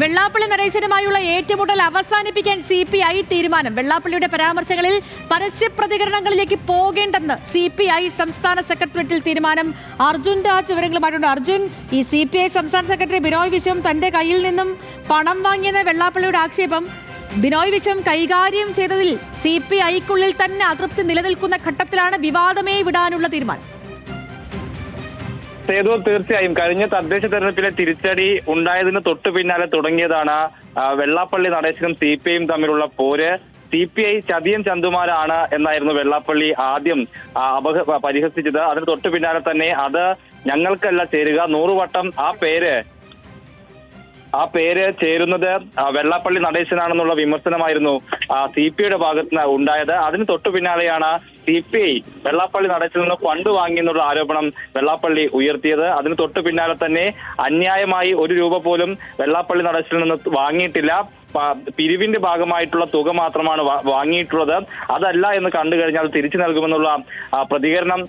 വെള്ളാപ്പള്ളി നടേശനുമായുള്ള ഏറ്റുമുട്ടൽ അവസാനിപ്പിക്കാൻ C P I തീരുമാനം. വെള്ളാപ്പള്ളിയുടെ പരാമർശങ്ങളിൽ പരസ്യ പ്രതികരണങ്ങളിലേക്ക് പോകേണ്ടെന്ന് സി പി ഐ സംസ്ഥാന സെക്രട്ടേറിയറ്റിൽ തീരുമാനം. അർജുൻ രാജ് വിവരങ്ങളുമായിട്ടുണ്ട്. അർജുൻ ഈ സി പി ഐ സംസ്ഥാന സെക്രട്ടറി ബിനോയ് വിശ്വം തന്റെ കയ്യിൽ നിന്നും പണം വാങ്ങിയെന്ന വെള്ളാപ്പള്ളിയുടെ ആക്ഷേപം. ബിനോയ് വിശ്വം കൈകാര്യം ചെയ്തതിൽ സി പി ഐക്കുള്ളിൽ തന്നെ അതൃപ്തി നിലനിൽക്കുന്ന ഘട്ടത്തിലാണ് വിവാദമേ വിടാനുള്ള തീരുമാനം. സേതു തീർച്ചയായും. കഴിഞ്ഞ തദ്ദേശ തെരഞ്ഞെടുപ്പിലെ തിരിച്ചടി ഉണ്ടായതിന് തൊട്ടു പിന്നാലെ തുടങ്ങിയതാണ് വെള്ളാപ്പള്ളി നടേശനും സി പി ഐയും തമ്മിലുള്ള പോര്. സി പി ഐ ചതിയൻ ചന്തുമാരാണ് എന്നായിരുന്നു വെള്ളാപ്പള്ളി ആദ്യം അപഹ പരിഹസിച്ചത്. അതിന് തൊട്ടു പിന്നാലെ തന്നെ അത് ഞങ്ങൾക്കല്ല ചേരുക. നൂറുവട്ടം ആ പേര് ആ പേര് ചേരുന്നത് വെള്ളാപ്പള്ളി നടേശനാണെന്നുള്ള വിമർശനമായിരുന്നു സി പി ഐയുടെ ഭാഗത്ത് ഉണ്ടായത്. അതിന് തൊട്ടു പിന്നാലെയാണ് സി പി ഐ വെള്ളാപ്പള്ളി നടേശനിൽ നിന്ന് ഫണ്ട് വാങ്ങിയെന്നുള്ള ആരോപണം വെള്ളാപ്പള്ളി ഉയർത്തിയത്. അതിന് തൊട്ടു പിന്നാലെ തന്നെ അന്യായമായി ഒരു രൂപ പോലും വെള്ളാപ്പള്ളി നടേശനിൽ നിന്ന് വാങ്ങിയിട്ടില്ല. പിരിവിന്റെ ഭാഗമായിട്ടുള്ള തുക മാത്രമാണ് വാങ്ങിയിട്ടുള്ളത്. അതല്ല എന്ന് കണ്ടു കഴിഞ്ഞാൽ തിരിച്ചു നൽകുമെന്നുള്ള പ്രതികരണം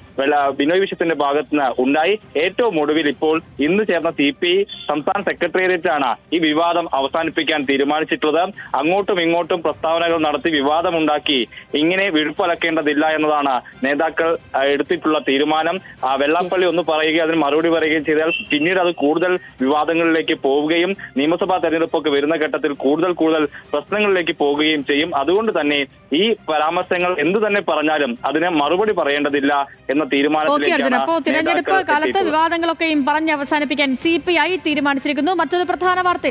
ബിനോയ് വിശ്വത്തിന്റെ ഭാഗത്ത് നിന്ന് ഉണ്ടായി. ഏറ്റവും ഒടുവിൽ ഇപ്പോൾ ഇന്ന് ചേർന്ന സി പി സംസ്ഥാന സെക്രട്ടേറിയറ്റാണ് ഈ വിവാദം അവസാനിപ്പിക്കാൻ തീരുമാനിച്ചിട്ടുള്ളത്. അങ്ങോട്ടും ഇങ്ങോട്ടും പ്രസ്താവനകൾ നടത്തി വിവാദമുണ്ടാക്കി ഇങ്ങനെ വിഴുപ്പലക്കേണ്ടതില്ല എന്നതാണ് നേതാക്കൾ എടുത്തിട്ടുള്ള തീരുമാനം. ആ, വെള്ളാപ്പള്ളി ഒന്ന് പറയുകയും അതിന് മറുപടി പറയുകയും ചെയ്താൽ പിന്നീട് അത് കൂടുതൽ വിവാദങ്ങളിലേക്ക് പോവുകയും നിയമസഭാ തെരഞ്ഞെടുപ്പൊക്കെ വരുന്ന ഘട്ടത്തിൽ കൂടുതൽ കൂടുതൽ പ്രശ്നങ്ങളിലേക്ക് പോകുകയും ചെയ്യും. അതുകൊണ്ട് തന്നെ ഈ പരാമർശങ്ങൾ എന്തു തന്നെ പറഞ്ഞാലും അതിന് മറുപടി പറയേണ്ടതില്ല എന്ന തീരുമാനത്തിലേക്ക് അപ്പോ തിരഞ്ഞെടുപ്പ് കാലത്ത് വിവാദങ്ങളൊക്കെയും പറഞ്ഞ് അവസാനിപ്പിക്കാൻ സി പി ഐ തീരുമാനിച്ചിരിക്കുന്നു. മറ്റൊരു പ്രധാന വാർത്ത